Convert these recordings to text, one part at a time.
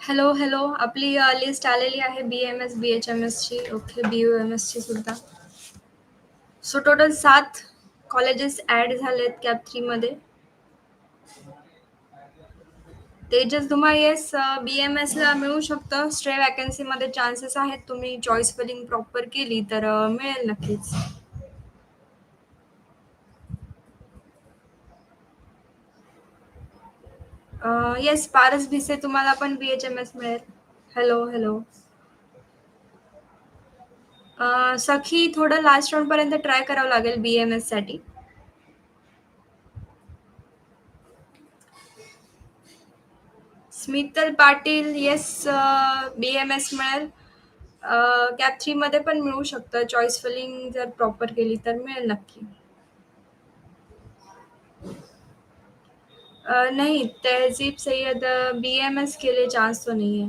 Hello, hello. आपली list आलेली आहे बी-एम-एस, बी-एच-एम-एसची. ओके, बी-यू-एम-एसची सुद्धा. सो टोटल सात कॉलेजेस ॲड झालेत कॅप 3 मध्ये. तेजस धुमा येस बी-एम-एसला मिळू शकतं. स्ट्रे व्हॅकन्सीमध्ये चान्सेस आहेत. तुम्ही चॉईस फिलिंग प्रॉपर केली तर मिळेल नक्कीच. येस पारस भिसे तुम्हाला पण बी-एच-एम-एस मिळेल. Hello, hello. सखी थोडं लास्ट राउंडपर्यंत ट्राय करावं लागेल बी-एम-एससाठी. Smital Patil yes BMS BMS मिळेल. कॅप थ्री मध्ये पण मिळू शकतं. चॉईस फिलिंग जर प्रॉपर केली तर मिळेल नक्की. नहीं तहज़ीब सैयद बीएमएस के लिए चांस तो नहीं है.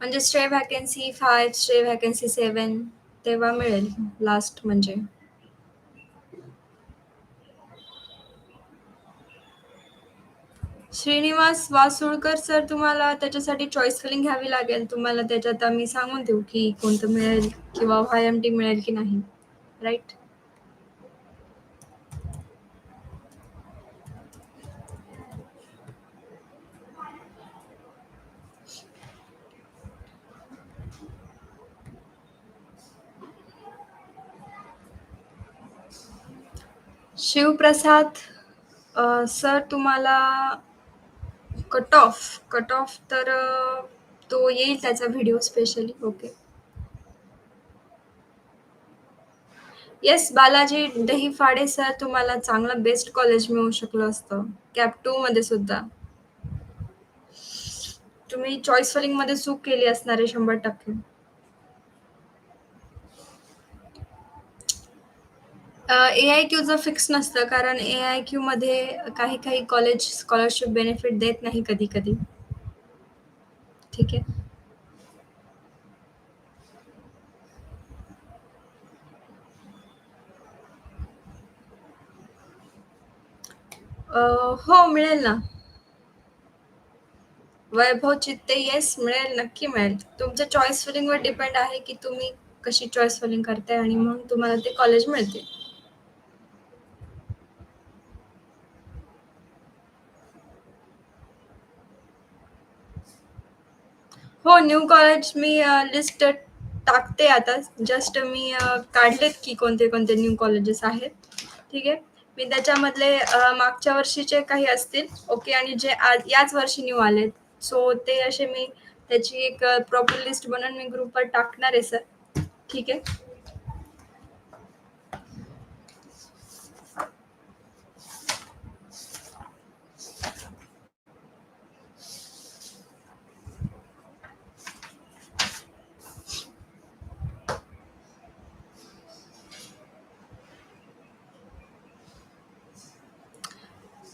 म्हणजे स्ट्रे व्हॅकन्सी 5, स्ट्रे व्हॅकन्सी 7 तेव्हा मिळेल लास्ट म्हणजे. श्रीनिवास वासुळकर सर तुम्हाला त्याच्यासाठी चॉईस फिलिंग घ्यावी लागेल. तुम्हाला त्याच्यात आम्ही सांगून देऊ, की कोणतं मिळेल किंवा वाय-एम-टी मिळेल की नाही. राईट शिवप्रसाद सर तुम्हाला कट ऑफ कट ऑफ तर तो येईल त्याचा video specially. Okay. Yes Balaji Dahiphale sir तुम्हाला चांगलं बेस्ट कॉलेज मिळू शकलं असतं. कॅप टू मध्ये सुद्धा. तुम्ही चॉईस फिलिंगमध्ये चूक केली असणार आहे शंभर टक्के ए-आय-क्यूचं फिक्स नसतं कारण ए आय क्यू मध्ये काही-काही कॉलेज स्कॉलरशिप बेनिफिट देत नाही कधी-कधी. ठीक आहे. हो मिळेल ना. वैभव चित्ते येस मिळेल, नक्की मिळेल. तुमच्या चॉईस फिलिंगवर डिपेंड आहे, की तुम्ही कशी चॉईस फिलिंग करताय आणि मग तुम्हाला ते कॉलेज मिळतील. हो, न्यू कॉलेज मी लिस्ट टाकते आता. जस्ट मी काढलेत की कोणते-कोणते न्यू कॉलेजेस आहेत. ठीक आहे. मी त्याच्यामधले मागच्या वर्षीचे काही असतील ओके आणि जे आज याच वर्षी न्यू आलेत. सो ते असे मी त्याची एक प्रॉपर लिस्ट बनवून मी ग्रुपवर टाकणार आहे सर. ठीक आहे.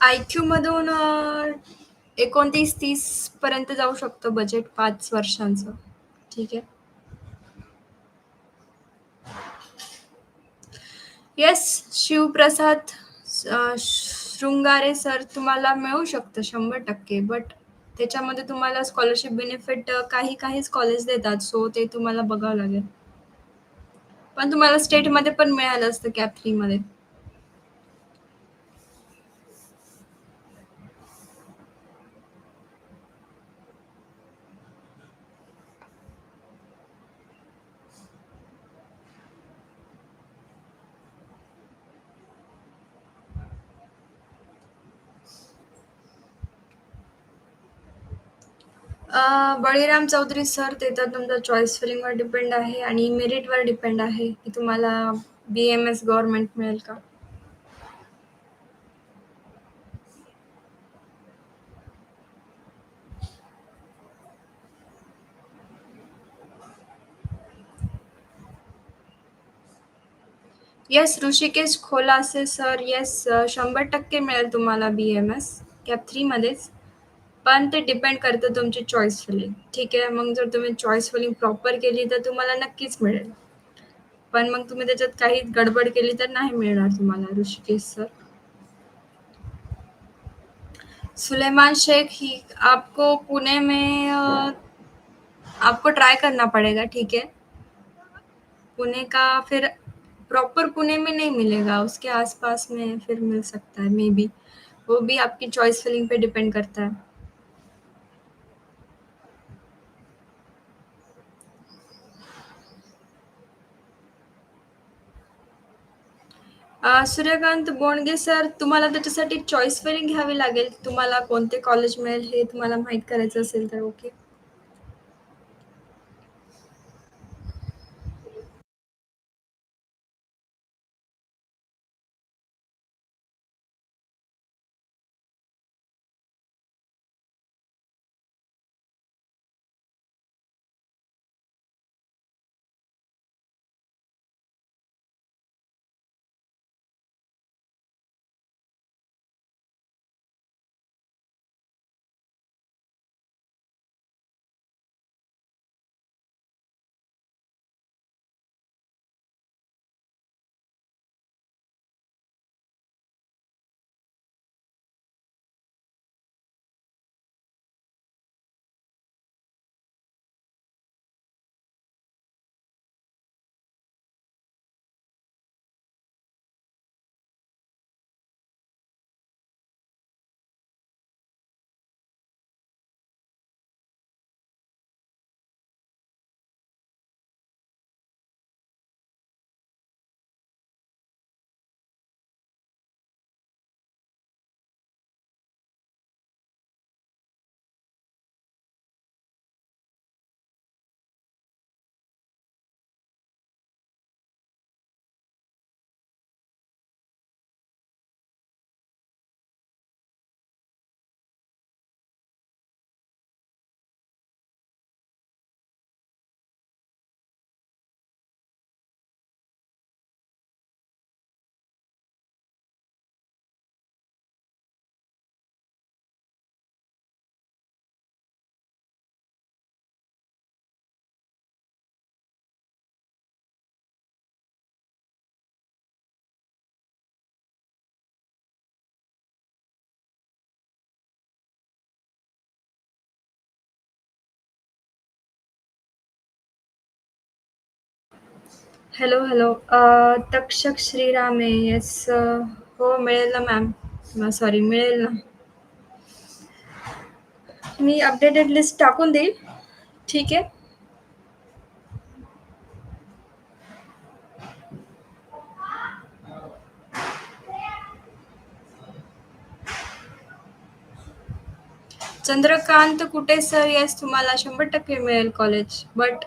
आय क्यू मधून एकोणतीस तीस पर्यंत जाऊ शकतो बजेट पाच वर्षांचं. ठीक आहे. येस शिवप्रसाद शृंगारे सर तुम्हाला मिळू शकतं 100% बट त्याच्यामध्ये तुम्हाला स्कॉलरशिप बेनिफिट काही-काहीच कॉलेज देतात. सो ते तुम्हाला बघावं लागेल. पण तुम्हाला स्टेटमध्ये पण मिळालं असतं कॅप 3 अ, बळीराम चौधरी सर ते तर तुमच्या चॉईस फिलिंगवर डिपेंड आहे आणि मेरिटवर डिपेंड आहे, की तुम्हाला बी-एम-एस गव्हर्नमेंट मिळेल का? Yes Rishikesh Kholase sir yes शंभर टक्के मिळेल तुम्हाला बी-एम-एस कॅप थ्रीमध्येच मध्येच. पण ते डिपेंड करतं तुमची चॉईस फिलिंग. ठीक आहे. मग जर तुम्ही चॉईस फिलिंग प्रॉपर केली, तर तुम्हाला नक्कीच मिळेल. पण मग तुम्ही त्याच्यात काही गडबड केली, तर नाही मिळणार तुम्हाला, ऋषिकेश सर सुलेमान शेख, ही आपको पुणे में आपको ट्राई करना पड़ेगा, ठीक है पुणे का फिर प्रॉपर पुणे में नहीं मिलेगा, उसके आसपास में फिर मिल सकता है मे बी वो भी आपकी चॉइस फिलिंग पे डिपेंड करता है सूर्यकांत बोंडगे सर तुम्हाला त्याच्यासाठी चॉईस फिलिंग घ्यावी लागेल. तुम्हाला कोणते कॉलेज मिळेल हे तुम्हाला माहीत करायचं असेल तर ओके हॅलो हॅलो अ, तक्षक श्रीरामे येस हो मिळेल ना मॅम सॉरी uh, मिळेल ना. मी अपडेटेड लिस्ट टाकून देईल. ठीक आहे? चंद्रकांत कुठे सर येस तुम्हाला शंभर टक्के मिळेल कॉलेज बट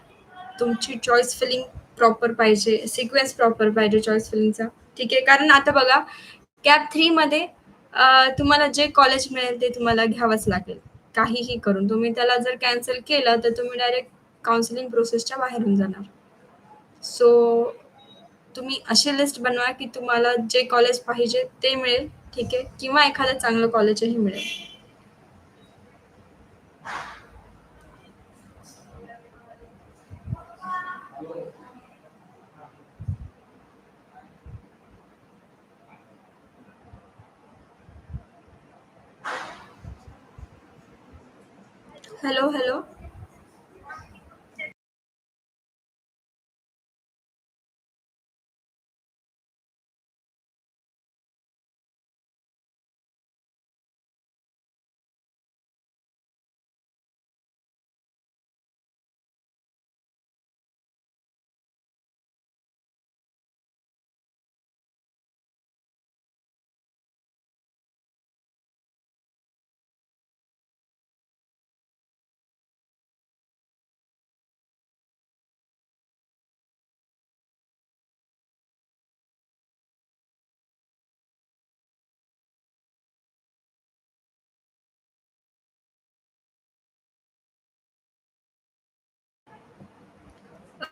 तुमची चॉईस फिलिंग प्रॉपर पाहिजे सिक्वेन्स प्रॉपर पाहिजे चॉईस फिलिंगचा ठीक आहे कारण आता बघा कॅप थ्रीमध्ये तुम्हाला जे कॉलेज मिळेल ते तुम्हाला घ्यावंच लागेल. काहीही करून. तुम्ही त्याला जर कॅन्सल केलं तर तुम्ही डायरेक्ट काउन्सिलिंग प्रोसेसच्या बाहेरून जाणार. सो तुम्ही अशी लिस्ट बनवा की तुम्हाला जे कॉलेज पाहिजे ते मिळेल ठीक आहे? किंवा एखादं चांगलं कॉलेजही मिळेल. हॅलो हॅलो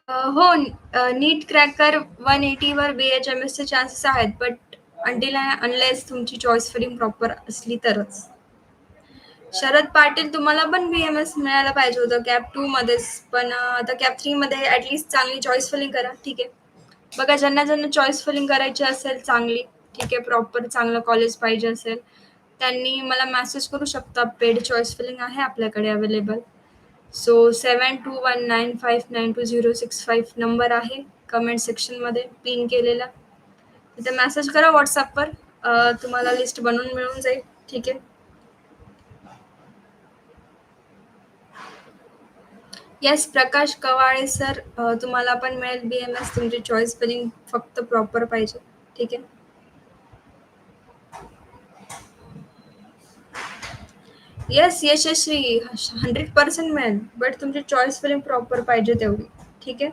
हो नीट क्रॅकर वन एटी वर बी एच एम एस चे चान्सेस आहेत बट अंटिल अनलेस तुमची चॉईस फिलिंग प्रॉपर असली तरच. शरद पाटील तुम्हाला पण बी एम एस मिळायला पाहिजे होतं कॅप टू मध्येच पण आता कॅप थ्री मध्ये ऍटलीस्ट चांगली चॉईस फिलिंग करा ठीक आहे. बघा ज्यांना ज्यांना चॉईस फिलिंग करायची असेल चांगली ठीक आहे प्रॉपर चांगलं कॉलेज पाहिजे असेल त्यांनी मला मेसेज करू शकता पेड चॉईस फिलिंग आहे आपल्याकडे available so seven two one nine five nine two zero six five number आहे कमेंट सेक्शनमध्ये पिन केलेला. तिथे मेसेज करा व्हॉट्सअपवर तुम्हाला लिस्ट बनवून मिळून जाईल. ठीक आहे? येस प्रकाश कवाळे सर तुम्हाला पण मिळेल बी एम एस तुमची चॉईस बिलिंग फक्त प्रॉपर पाहिजे. ठीक आहे? येस यशस्वी हंड्रेड पर्सेंट मिळेल बट तुमची चॉईस फिलिंग प्रॉपर पाहिजे तेवढी. ठीक आहे?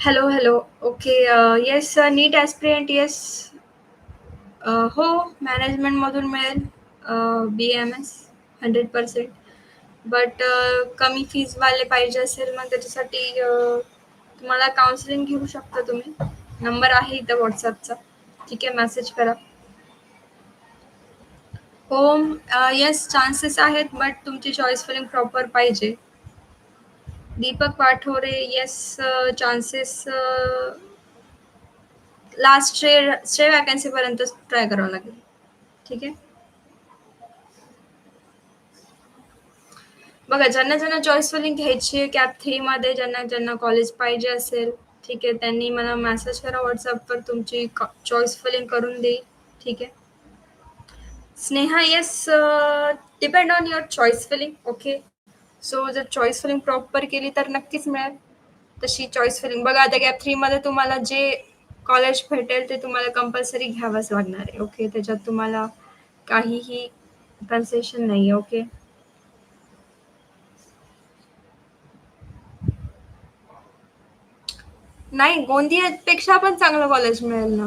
Hello hello okay yes NEET aspirant yes हो मॅनेजमेंटमधून मिळेल B M S hundred percent but कमी फीजवाले पाहिजे असेल मग त्याच्यासाठी uh, तुम्हाला काउन्सिलिंग घेऊ शकता तुम्ही. नंबर आहे इथं व्हॉट्सअपचा ठीक आहे मेसेज करा. हो येस चान्सेस आहेत बट तुमची चॉईस फिलिंग प्रॉपर पाहिजे. Deepak Pathore yes chances last stay stay वॅकन्सीपर्यंत try करावं लागेल. ठीक आहे? बघा ज्यांना ज्यांना चॉईस फिलिंग घ्यायची आहे कॅप थ्रीमध्ये ज्यांना ज्यांना कॉलेज पाहिजे असेल ठीक आहे त्यांनी मला मेसेज करा व्हॉट्सअपवर तुमची चॉईस फिलिंग करून देईल ठीक आहे? Sneha yes depend on your choice filling okay so जर चॉईस फिलिंग प्रॉपर केली तर नक्कीच मिळेल. तशी चॉईस फिलिंग बघा आता गॅप थ्रीमध्ये तुम्हाला जे कॉलेज भेटेल ते तुम्हाला कंपल्सरी घ्यावंच लागणार आहे ओके त्याच्यात तुम्हाला काहीही कन्सेशन नाही आहे ओके नाही गोंदियापेक्षा पण चांगलं कॉलेज मिळेल ना.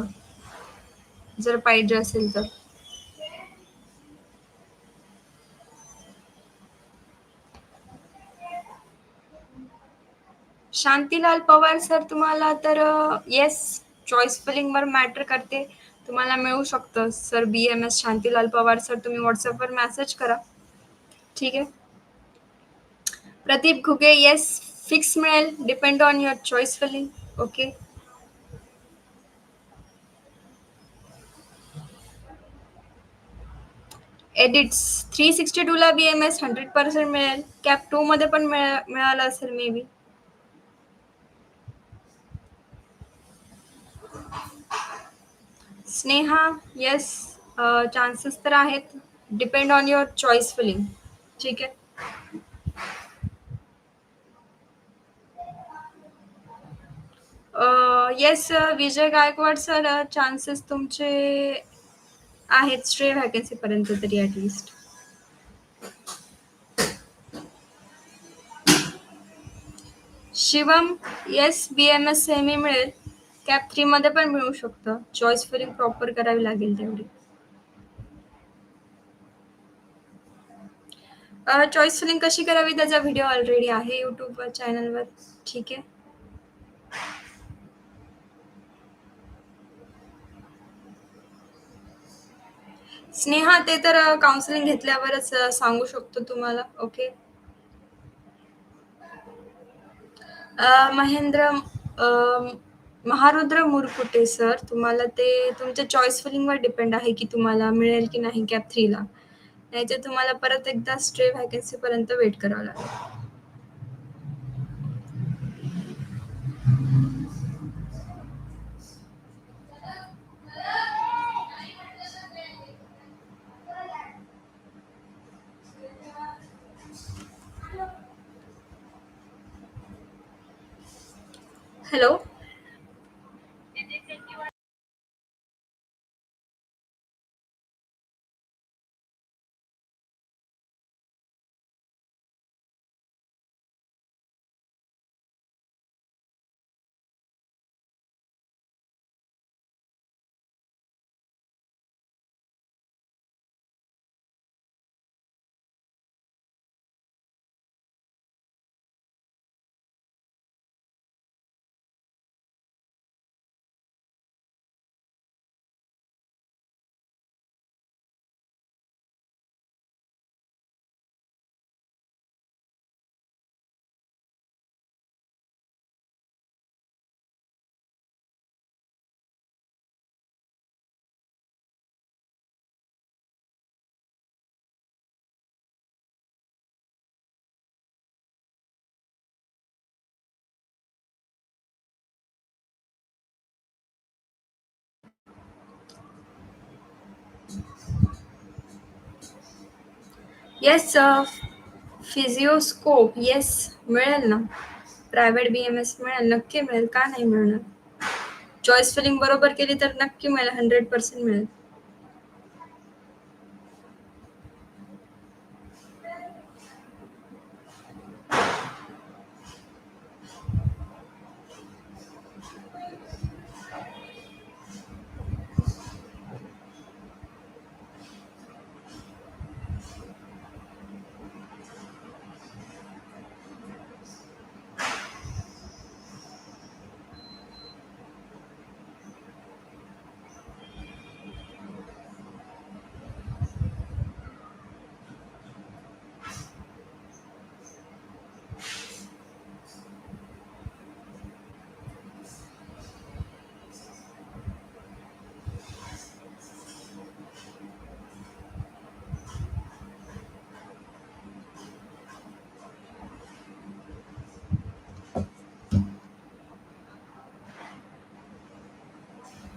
जर पाहिजे असेल तर. शांतीलाल पवार सर तुम्हाला तर येस चॉईस फिलिंगवर मॅटर करते. तुम्हाला मिळू शकतं. Sir B M S Shantilal Pawar sir, तुम्ही व्हॉट्सअपवर मेसेज करा. ठीक आहे? प्रदीप घुगे येस फिक्स मिळेल. Depend on your choice filling okay edits three sixty टूला B M S hundred percent मिळेल. कॅप टूमध्ये पण मिळा, मिळालं असेल may be Sneha yes chances तर आहेत. Depend on your choice filling ठीक आहे? Yes Vijay Gaikwad sir chances तुमचे आहेत. स्ट्रे व्हॅकन्सीपर्यंत तरी at least Shivam yes B M S semi मिळेल. कॅप थ्रीमध्ये पण मिळू शकतं. चॉईस फिलिंग प्रॉपर करावी लागेल तेवढी. चॉईस फिलिंग कशी करावी? त्याचा व्हिडिओ ऑलरेडी आहे युट्यूबवर चॅनलवर ठीक आहे. स्नेहा ते तर काउन्सिलिंग घेतल्यावरच सांगू शकतो तुम्हाला. ओके महेंद्र महारुद्र मुरकुटे सर तुम्हाला ते तुमच्या चॉईस फिलिंगवर डिपेंड आहे की तुम्हाला मिळेल की नाही कॅप थ्रीला नाहीतर तुम्हाला परत एकदा स्ट्रे व्हॅकन्सीपर्यंत वेट करावं लागेल. हॅलो येस फिजिओस्कोप येस मिळेल ना. प्रायव्हेट बी एम एस मिळेल. नक्की मिळेल. का नाही मिळणार? चॉईस फिलिंग बरोबर केली तर नक्की मिळेल. हंड्रेड पर्सेंट मिळेल.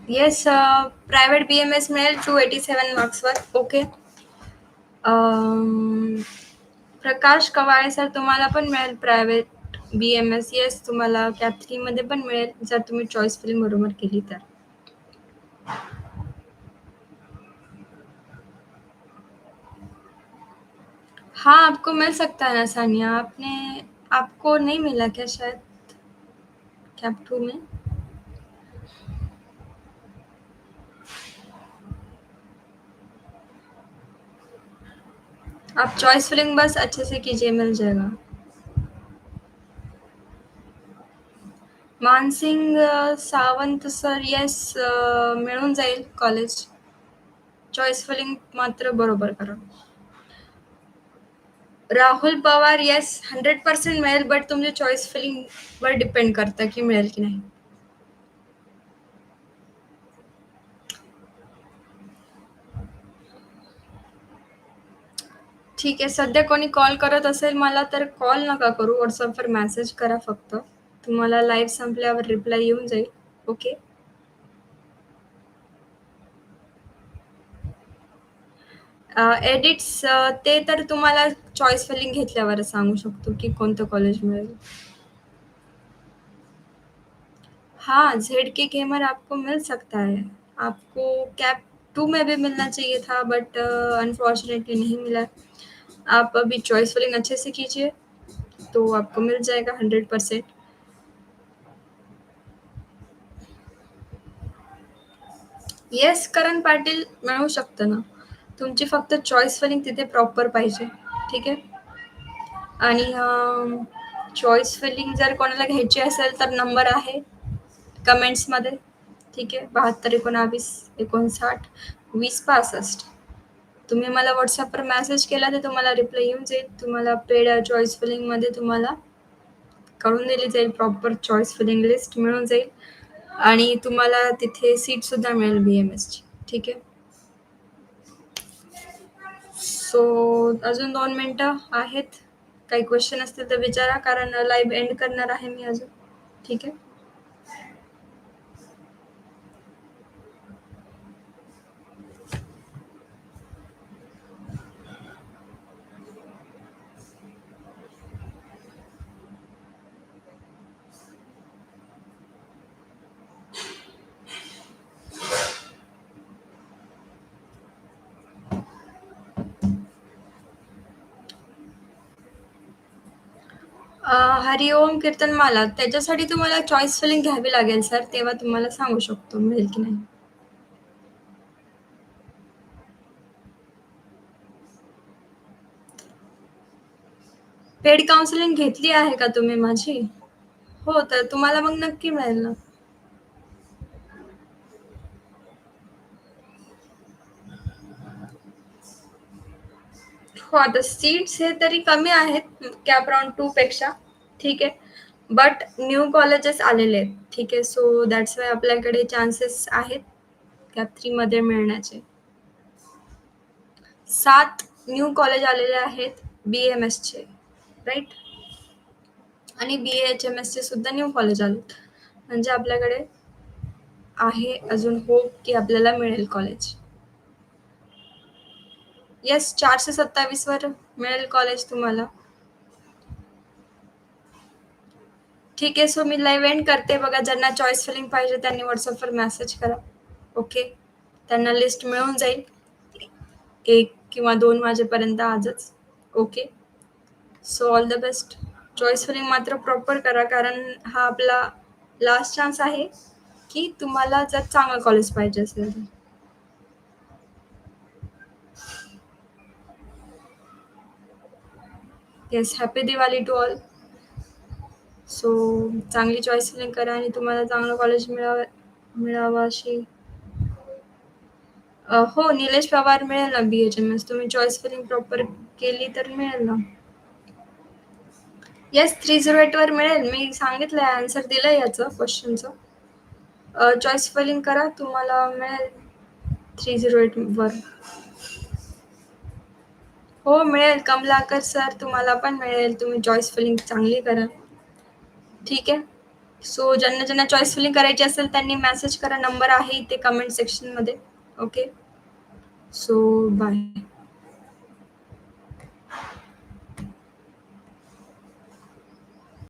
Yes private B M S मिळेल टू एटी सेवन मार्क्सवर ओके प्रकाश कवाळे सर तुम्हाला पण मिळेल private B M S yes तुम्हाला कॅप थ्रीमध्ये पण मिळेल जर तुम्ही चॉईस फिलिंग बरोबर केली तर. हाँ आपको मिल सकता है ना, सानिया? आपने, आपको नहीं मिला क्या शायद कैप टू में? आप चॉइस फिलिंग बस अच्छे से कीजिए मिल जाएगा। मानसिंग अ, सावंत सर येस मिळून जाईल कॉलेज चॉईस फिलिंग मात्र बरोबर करा. Rahul Pawar yes hundred percent मिळेल बट तुमच्या चॉईस फिलिंगवर डिपेंड करतं की मिळेल की नाही. ठीक आहे. सध्या कोणी कॉल करत असेल, मला तर कॉल नका करू. व्हॉट्सअपवर मेसेज करा फक्त. तुम्हाला लाईव्ह संपल्यावर रिप्लाय येऊन जाईल. ओके एडिट्स ते तर तुम्हाला चॉईस फिलिंग घेतल्यावर सांगू शकतो की कोणतं कॉलेज मिळेल. हाँ जेड के गेमर आपको मिल सकता है. आपको कैप टू में भी मिलना चाहिए था बट अनफॉर्चुनेटली नहीं मिला. आप अभी चॉइस फिलिंग अच्छे से कीजिए तो आपको मिल जाएगा hundred percent yes Karan Patil मिळू शकतं ना तुमची फक्त चॉईस फिलिंग तिथे प्रॉपर पाहिजे ठीक आहे आणि चॉईस फिलिंग जर कोणाला घ्यायची असेल तर नंबर आहे कमेंट्समध्ये ठीक आहे? बहात्तर एकोणावीस एकोणसाठ वीस पासष्ट. तुम्ही मला व्हॉट्सअपवर मेसेज केला तर तुम्हाला रिप्लाय येऊन जाईल. तुम्हाला पेड चॉईस फिलिंगमध्ये तुम्हाला कळून दिली जाईल. प्रॉपर चॉईस फिलिंग लिस्ट मिळून जाईल. आणि तुम्हाला तिथे सीटसुद्धा मिळेल बी एम एसची ठीक आहे? सो अजून दोन मिनटं आहेत. काही क्वेश्चन असतील तर विचारा कारण लाईव्ह एंड करणार आहे मी अजून. ठीक आहे? हरिओम कीर्तनमाला त्याच्यासाठी तुम्हाला चॉईस फिलिंग घ्यावी लागेल सर तेव्हा तुम्हाला सांगू शकतो मिळेल की नाही. पेड काउन्सिलिंग घेतली आहे का तुम्ही माझी? हो तर तुम्हाला मग नक्की मिळेल ना. हो आता सीट्स हे तरी कमी आहेत कॅप राऊंड टू पेक्षा. ठीक आहे. बट न्यू कॉलेजेस आलेले आहेत. ठीक आहे. सो दॅट्स वाय आपल्याकडे चान्सेस आहेत. कॅप थ्रीमध्ये मिळण्याचे. सात न्यू कॉलेज आलेले आहेत बी एम एसचे राईट आणि बी एच एम एसचे सुद्धा न्यू कॉलेज आले म्हणजे आपल्याकडे आहे अजून होप की आपल्याला मिळेल कॉलेज येस चारशे सत्तावीस वर मिळेल कॉलेज तुम्हाला. ठीक आहे सो मी लाईव्ह एंड करते बघा. ज्यांना चॉईस फिलिंग पाहिजे त्यांनी व्हॉट्सअपवर मेसेज करा. ओके त्यांना लिस्ट मिळून जाईल. एक किंवा दोन वाजेपर्यंत आजच. Okay so all the best choice filling मात्र प्रॉपर करा कारण हा आपला लास्ट चान्स आहे की तुम्हाला जर चांगलं कॉलेज पाहिजे असेल तर. Yes happy Diwali to all so चांगली चॉईस फिलिंग करा आणि तुम्हाला चांगलं कॉलेज मिळावं मिळावं अशी. हो निलेश पवार मिळेल ना बी एच एम एस तुम्ही चॉईस फिलिंग प्रॉपर केली तर मिळेल ना. येस थ्री झिरो एटवर मिळेल. मी सांगितलं आहे आन्सर दिलं याचं क्वेश्चनचं चॉईस फिलिंग करा तुम्हाला मिळेल थ्री झिरो एटवर हो मिळेल. कमलाकर सर तुम्हाला पण मिळेल. तुम्ही चॉईस फिलिंग चांगली करा. ठीक आहे? सो ज्यांना ज्यांना चॉईस फिलिंग करायची असेल त्यांनी मेसेज करा. नंबर आहे इथे कमेंट सेक्शनमध्ये ओके सो बाय